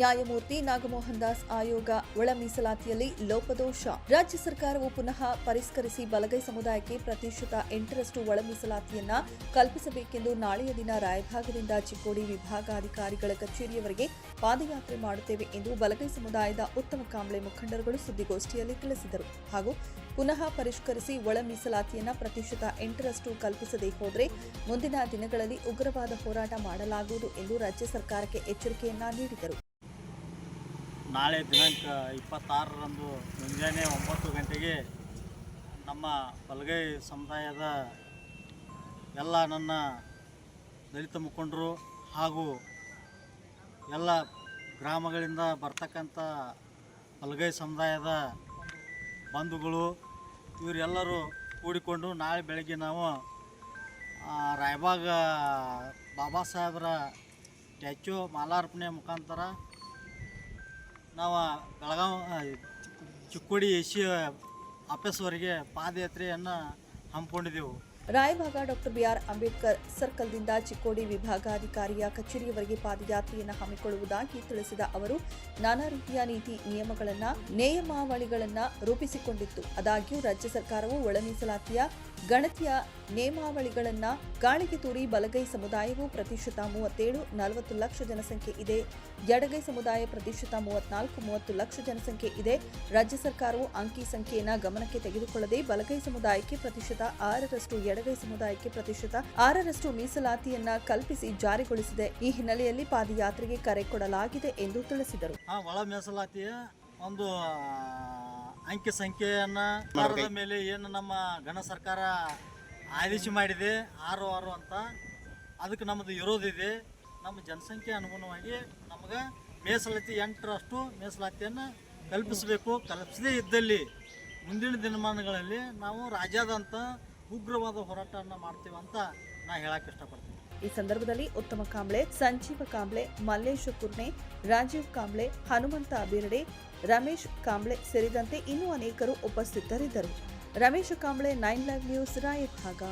ನ್ಯಾಯಮೂರ್ತಿ ನಾಗಮೋಹನ್ ದಾಸ್ ಆಯೋಗ ಒಳ ಮೀಸಲಾತಿಯಲ್ಲಿ ಲೋಪದೋಷ. ರಾಜ್ಯ ಸರ್ಕಾರವು ಪುನಃ ಪರಿಷ್ಕರಿಸಿ ಬಲಗೈ ಸಮುದಾಯಕ್ಕೆ ಪ್ರತಿಶತ ಎಂಟರಷ್ಟು ಒಳ ಮೀಸಲಾತಿಯನ್ನ ಕಲ್ಪಿಸಬೇಕೆಂದು ನಾಳೆಯ ದಿನ ರಾಯಭಾಗದಿಂದ ಚಿಕ್ಕೋಡಿ ವಿಭಾಗಾಧಿಕಾರಿಗಳ ಕಚೇರಿಯವರೆಗೆ ಪಾದಯಾತ್ರೆ ಮಾಡುತ್ತೇವೆ ಎಂದು ಬಲಗೈ ಸಮುದಾಯದ ಉತ್ತಮ ಕಾಂಬ್ಳೆ ಮುಖಂಡರುಗಳು ಸುದ್ದಿಗೋಷ್ಠಿಯಲ್ಲಿ ತಿಳಿಸಿದರು. ಹಾಗೂ ಪುನಃ ಪರಿಷ್ಕರಿಸಿ ಒಳ ಮೀಸಲಾತಿಯನ್ನ ಪ್ರತಿಶತ ಎಂಟರಷ್ಟು ಕಲ್ಪಿಸದೇ ಹೋದರೆ ಮುಂದಿನ ದಿನಗಳಲ್ಲಿ ಉಗ್ರವಾದ ಹೋರಾಟ ಮಾಡಲಾಗುವುದು ಎಂದು ರಾಜ್ಯ ಸರ್ಕಾರಕ್ಕೆ ಎಚ್ಚರಿಕೆಯನ್ನ ನೀಡಿದರು. ನಾಳೆ ದಿನಾಂಕ ಇಪ್ಪತ್ತಾರರಂದು ಮುಂಜಾನೆ ಒಂಬತ್ತು ಗಂಟೆಗೆ ನಮ್ಮ ಬಲಗೈ ಸಮುದಾಯದ ಎಲ್ಲ ನನ್ನ ದಲಿತ ಮುಖಂಡರು ಹಾಗೂ ಎಲ್ಲ ಗ್ರಾಮಗಳಿಂದ ಬರ್ತಕ್ಕಂಥ ಬಲಗೈ ಸಮುದಾಯದ ಬಂಧುಗಳು, ಇವರೆಲ್ಲರೂ ಕೂಡಿಕೊಂಡು ನಾಳೆ ಬೆಳಗ್ಗೆ ನಾವು ರಾಯಬಾಗ ಬಾಬಾ ಸಾಹೇಬರ ಸ್ಟ್ಯಾಚ್ಯೂ ಮಾಲಾರ್ಪಣೆ ಮುಖಾಂತರ ನಾವು ಬೆಳಗಾವ್ ಚಿಕ್ಕೋಡಿ ಚಿಕ್ಕೋಡಿ ಸಿ ಆಫೀಸ್ವರೆಗೆ ಪಾದಯಾತ್ರೆಯನ್ನು ಹಮ್ಮಿಕೊಂಡಿದ್ದೆವು ರಾಯಭಾಗ ಡಾಕ್ಟರ್ ಬಿಆರ್ ಅಂಬೇಡ್ಕರ್ ಸರ್ಕಲ್ದಿಂದ ಚಿಕ್ಕೋಡಿ ವಿಭಾಗಾಧಿಕಾರಿಯ ಕಚೇರಿಯವರೆಗೆ ಪಾದಯಾತ್ರೆಯನ್ನು ಹಮ್ಮಿಕೊಳ್ಳುವುದಾಗಿ ತಿಳಿಸಿದ ಅವರು, ನಾನಾ ರೀತಿಯ ನೀತಿ ನಿಯಮಗಳನ್ನು ನೇಮಾವಳಿಗಳನ್ನು ರೂಪಿಸಿಕೊಂಡಿತ್ತು. ಆದಾಗ್ಯೂ ರಾಜ್ಯ ಸರ್ಕಾರವು ಒಳ ಮೀಸಲಾತಿಯ ಗಣತಿಯ ನೇಮಾವಳಿಗಳನ್ನು ಗಾಳಿಗೆ ತೂರಿ ಬಲಗೈ ಸಮುದಾಯವು ಪ್ರತಿಶತ ಮೂವತ್ತೇಳು, ನಲವತ್ತು ಲಕ್ಷ ಜನಸಂಖ್ಯೆ ಇದೆ. ಎಡಗೈ ಸಮುದಾಯ ಪ್ರತಿಶತ ಮೂವತ್ನಾಲ್ಕು, ಮೂವತ್ತು ಲಕ್ಷ ಜನಸಂಖ್ಯೆ ಇದೆ. ರಾಜ್ಯ ಸರ್ಕಾರವು ಅಂಕಿ ಸಂಖ್ಯೆಯನ್ನು ಗಮನಕ್ಕೆ ತೆಗೆದುಕೊಳ್ಳದೆ ಬಲಗೈ ಸಮುದಾಯಕ್ಕೆ ಪ್ರತಿಶತ ಆರರಷ್ಟು ಎಡಗೈ ಸಮುದಾಯಕ್ಕೆ ಪ್ರತಿಶತ ಆರರಷ್ಟು ಮೀಸಲಾತಿಯನ್ನ ಕಲ್ಪಿಸಿ ಜಾರಿಗೊಳಿಸಿದೆ. ಈ ಹಿನ್ನೆಲೆಯಲ್ಲಿ ಪಾದಯಾತ್ರೆಗೆ ಕರೆ ಕೊಡಲಾಗಿದೆ ಎಂದು ತಿಳಿಸಿದರು. ಆ ಒಳ ಮೀಸಲಾತಿಯ ಒಂದು ಅಂಕಿ ಸಂಖ್ಯೆಯನ್ನ ಮೇಲೆ ಏನು ನಮ್ಮ ಗಣ ಸರ್ಕಾರ ಆದೇಶ ಮಾಡಿದೆ ಆರು ಆರು ಅಂತ. ಅದಕ್ಕೆ ನಮ್ಮದು ವಿರೋಧಿದೆ ನಮ್ಮ ಜನಸಂಖ್ಯೆ ಅನುಗುಣವಾಗಿ ನಮಗೆ ಮೀಸಲಾತಿ ಎಂಟರಷ್ಟು ಮೀಸಲಾತಿಯನ್ನು ಕಲ್ಪಿಸಬೇಕು. ಕಲ್ಪಿಸದೇ ಇದ್ದಲ್ಲಿ ಮುಂದಿನ ದಿನಮಾನಗಳಲ್ಲಿ ನಾವು ರಾಜ್ಯಾದ್ಯಂತ ಉಗ್ರವಾದ ಹೋರಾಟವನ್ನ ಮಾಡ್ತೇವೆ ಅಂತ ನಾ ಹೇಳಕ್ಕೆ ಇಷ್ಟಪಡ್ತೀನಿ. ಈ ಸಂದರ್ಭದಲ್ಲಿ ಉತ್ತಮ ಕಾಂಬ್ಳೆ, ಸಂಜೀವ ಕಾಂಬ್ಳೆ, ಮಲ್ಲೇಶ ಕುರ್ನೆ ರಾಜೀವ್ ಕಾಂಬ್ಳೆ, ಹನುಮಂತ ಅಬಿರಡೆ ರಮೇಶ್ ಕಾಂಬ್ಳೆ ಸೇರಿದಂತೆ ಇನ್ನೂ ಅನೇಕರು ಉಪಸ್ಥಿತರಿದ್ದರು. Ramesh Kamble, nine live news, Raybag.